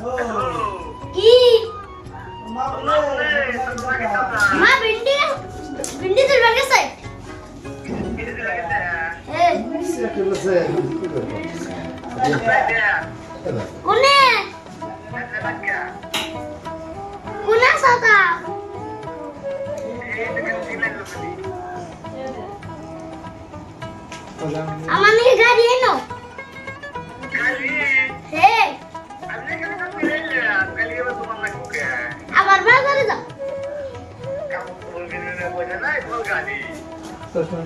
কি মা ভিন্ডি ভিন্ডি তুলবার গেছে কোনে কোনে সাতা আমার নাকি গাড়ি এনো চশমা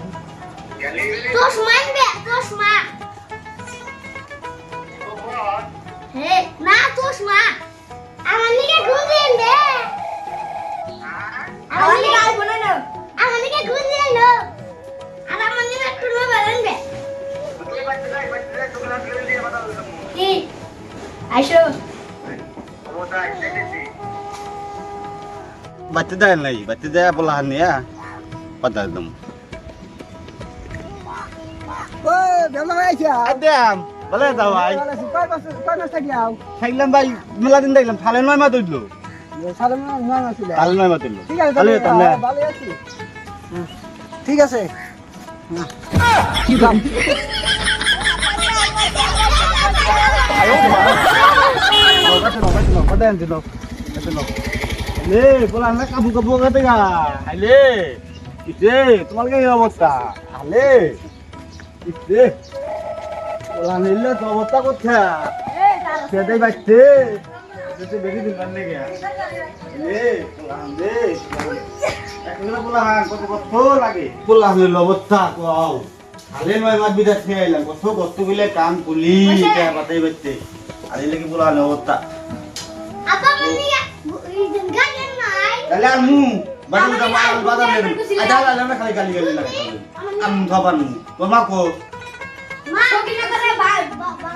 আনবে চশমা হে না চশমা আমার নিয়ে ঘুরে আনবে আমার নিয়ে আইফোন আনো আমার নিয়ে ঘুরে আনো আর আমার নিয়ে একটু মোবাইল আনবে কি? আইসো। বাচ্চা দেয় নাই বাচ্চা দেয় বলা হান নিয়া পাতা একদম ঠিক আছে ভালো ভালো কাবু কাবু কাতে গা। আইলে নিলে অবস্থা কোথা সেটাই বাচ্চে বেশি দিন লাগে? বলা নিলে অবস্থা কও। আলে নয় মাত বিদা খেয়ে আইলাম। কত কত গুলে কাম কুলি এটা বাতাই বাচ্চে আলে লাগি বলা অবস্থা। নাই। তাহলে আর মু বাড়ি উঠা মাল বাজার লেন আজা লালে না খালি গালি গালি লাগে আম খাবার নু তোর মা কো সকিনা করে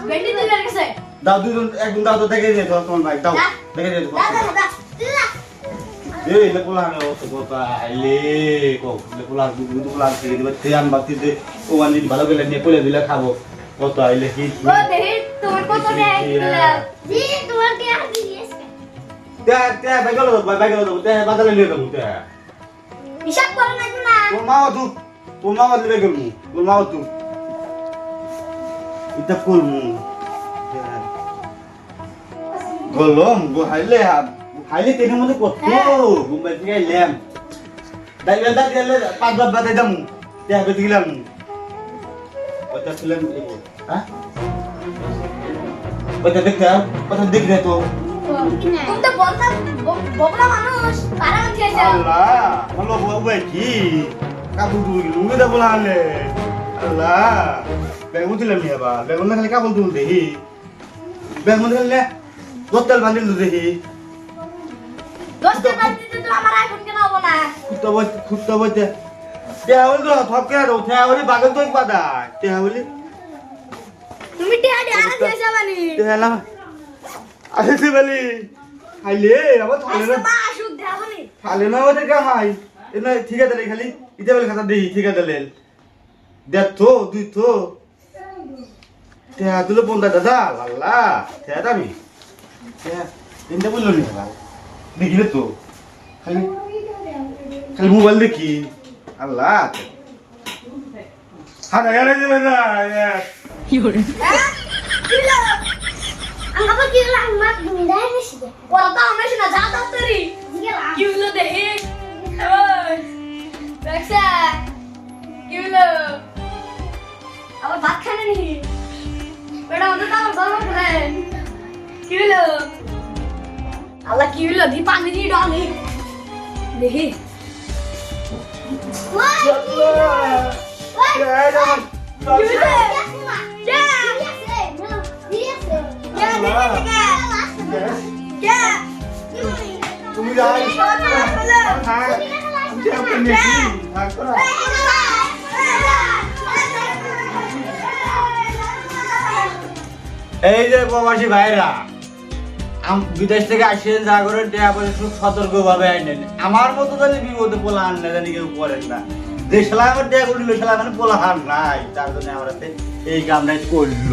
ভেন্ডি দিলে গেছে দাও দুজন একদম দাও তো দেখে দিয়ে তোর তোমার ভাই। দাও দেখে দিয়ে দাদা এই লে পোলা না ও তো কথা আইলে কো লে পোলা দুধ পোলা থেকে দিবে তে আম বাতি দে। ও আনি ভালো করে নিয়ে কোলে দিলে খাব। কত আইলে কি ও দেহি তোমার কত দেয়? জি তোমার কি আর হিসাব করে না না তোর মা তু তোর মা দিবে গেল তোর মা তু। এটা করমু গলম গো হাইলে হাইলে তেনে মধ্যে কত? মুম্বাই থেকে আইলাম দাই বেলা গেলে পাঁচ বার বাদে দাম তে হবে দিলাম ওটা ছিলাম হ্যাঁ ওটা দেখতে ওটা দেখতে তো তুমি তো বলতাম ববলা মানুষ তারা খেয়েছে আল্লাহ বলো বাবা কি? কাবুল তুল লুঙ্গি দা বলা হলে আল্লাহ বেগুন দিলাম নি আবার। বেগুন না খালি কাবুল তুল দেখি। বেগুন বান্ধিল দেখি। তো আমার আইফোন কেন হব না? বই বইতে তেহাবলি তো কেন তেহাবলি বাগান তো তেহাবলি তুমি আর তেহালা আরে বলি। খাইলে আবার খাইলে না। খালে না। ওদের কামাই এনা ঠিক আছে খালি। ইতে বলে খাতা দেই ঠিক আছে লেল। দে তো দুই তো। তে আদুলো বন্ধা দাদা। লাল্লা তে দামি। তে ইন্দে বলল নি দেখিলে তো। খালি খালি মোবাইল দেখি। আল্লাহ গেলে যাবে না আমাকে কি হলো আমার তুমি দেয় বেশি ওরা তো আমরা শোনা যা দপ্তরি কি হলো দেখি ওই দেখছা কি হলো আবার ভাত খানে নি ওটা ওটা তো আমার গরম করে কি হলো আল্লাহ কি হলো দি পানি দি ডালে দেখি তুমি হ্যাঁ। থাক এই যে প্রবাসী ভাইরা বিদেশ থেকে আসেন, যা করেন টেয়া পয়সা খুব সতর্ক ভাবে আইনেন আমার মতো জানি বিপদে পোলা আন না, জানি কেউ করেন না। সেলাই আমার টেয়া করিল মানে পোলা হার নাই। তার জন্য আমার এই কামটাই করল।